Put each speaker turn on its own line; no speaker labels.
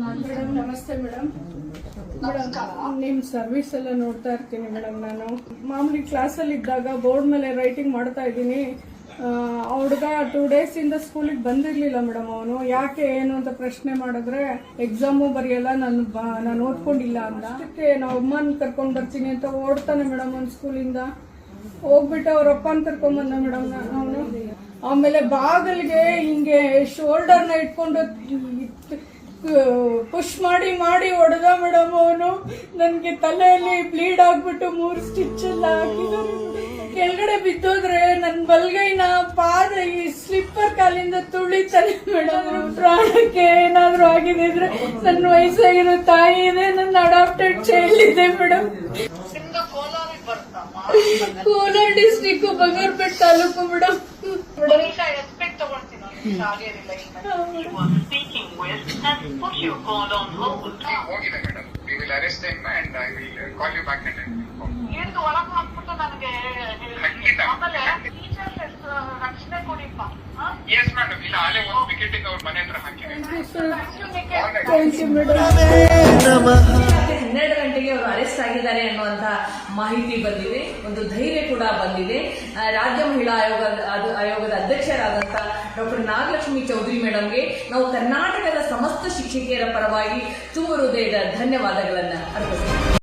Madam ನಮಸ್ತೆ madam. Madam ನಿಮ್ಮ service ಎಲ್ಲ ನೋಡ್ತಾ ಇರ್ತೀನಿ ಮೇಡಮ್ ನಾನು. ಮಾಮೂಲಿ ಕ್ಲಾಸಲ್ಲಿ ಇದ್ದಾಗ ಬೋರ್ಡ್ ಮೇಲೆ ರೈಟಿಂಗ್ ಮಾಡ್ತಾ ಇದ್ದೀನಿ. ಆ ಹುಡುಗ ಟೂ ಡೇಸ್ ಇಂದ ಸ್ಕೂಲಿಗೆ ಬಂದಿರ್ಲಿಲ್ಲ ಮೇಡಮ್ ಅವನು. ಯಾಕೆ, ಏನು ಅಂತ ಪ್ರಶ್ನೆ ಮಾಡಿದ್ರೆ ಎಕ್ಸಾಮು ಬರೆಯಲ್ಲ, ನಾನು ನಾನು ಓದ್ಕೊಂಡಿಲ್ಲ ಅಂತ. ಅದಕ್ಕೆ ನಾವು ಅಮ್ಮನ ಕರ್ಕೊಂಡು ಬರ್ತೀನಿ ಅಂತ ಓಡ್ತಾನೆ ಮೇಡಮ್ ಅವ್ನು ಸ್ಕೂಲಿಂದ ಹೋಗ್ಬಿಟ್ಟು ಅವ್ರ ಅಪ್ಪನ ಕರ್ಕೊಂಡ್ ಬಂದ ಮೇಡಮ್ ಅವನು. ಆಮೇಲೆ ಬಾಗಲ್ಗೆ ಹಿಂಗೆ ಶೋಲ್ಡರ್ನ ಇಟ್ಕೊಂಡು ಪುಷ್ ಮಾಡಿ ಮಾಡಿ ಹೊಡೆದ ಮೇಡಮ್ ಅವನು. ನನ್ಗೆ ತಲೆಯಲ್ಲಿ ಬ್ಲೀಡ್ ಆಗ್ಬಿಟ್ಟು ಮೂರು ಸ್ಟಿಚ್ ಎಲ್ಲ ಹಾಕಿದ್ದಾರೆ ಕೆಳಗಡೆ ಬಿದ್ದೋದ್ರೆ ನನ್ ಬಲ್ಗೈನ ಪಾದ ಈ ಸ್ಲಿಪ್ಪರ್ ಕಾಲಿಂದ ತುಳಿತಾರೆ ಮೇಡಮ್ ಪ್ರಾಣಕ್ಕೆ ಏನಾದರೂ ಆಗಿದೆ ಅಂದ್ರೆ ನನ್ನ ವಯಸ್ಸಾಗಿರೋ ತಾಯಿ ಇದೆ ನನ್ನ ಅಡಾಪ್ಟೆಡ್ ಚೈಲ್ಡ್ ಇದೆ madam Kolar district Bangarpet taluk madam
with has put ನನಗೆ. ಆಮೇಲೆ ಟೀಚರ್ಸ್ ರಕ್ಷಣೆ ಕೊಡಿಪ್ಪ
ಎಸ್ ಮೇಡಮ್ ಇಲ್ಲ ಅಲ್ಲೇ ಒಂದು ವಿಕೆಟಿಂಗ್ ಮನೆ ಹತ್ರ ಹಾಕಿದೆ
ಥ್ಯಾಂಕ್ ಯು ಮೇಡಮ್
ರಾತ್ರಿ ಹನ್ನೆರಡು ಗಂಟೆಗೆ ಅವರು ಅರೆಸ್ಟ್ ಆಗಿದ್ದಾರೆ ಅನ್ನುವಂತಹ ಮಾಹಿತಿ ಬಂದಿದೆ ಒಂದು ಧೈರ್ಯ ಕೂಡ ಬಂದಿದೆ ರಾಜ್ಯ ಮಹಿಳಾ ಆಯೋಗ ಆಯೋಗದ ಅಧ್ಯಕ್ಷರಾದಂತಹ ಡಾಕ್ಟರ್ ನಾಗಲಕ್ಷ್ಮಿ ಚೌಧರಿ ಮೇಡಮ್ಗೆ ನಾವು ಕರ್ನಾಟಕದ ಸಮಸ್ತ ಶಿಕ್ಷಕಿಯರ ಪರವಾಗಿ ತುಂಬ ಹೃದಯದ ಧನ್ಯವಾದಗಳನ್ನು ಅರ್ಪಿಸ್ತೀವಿ.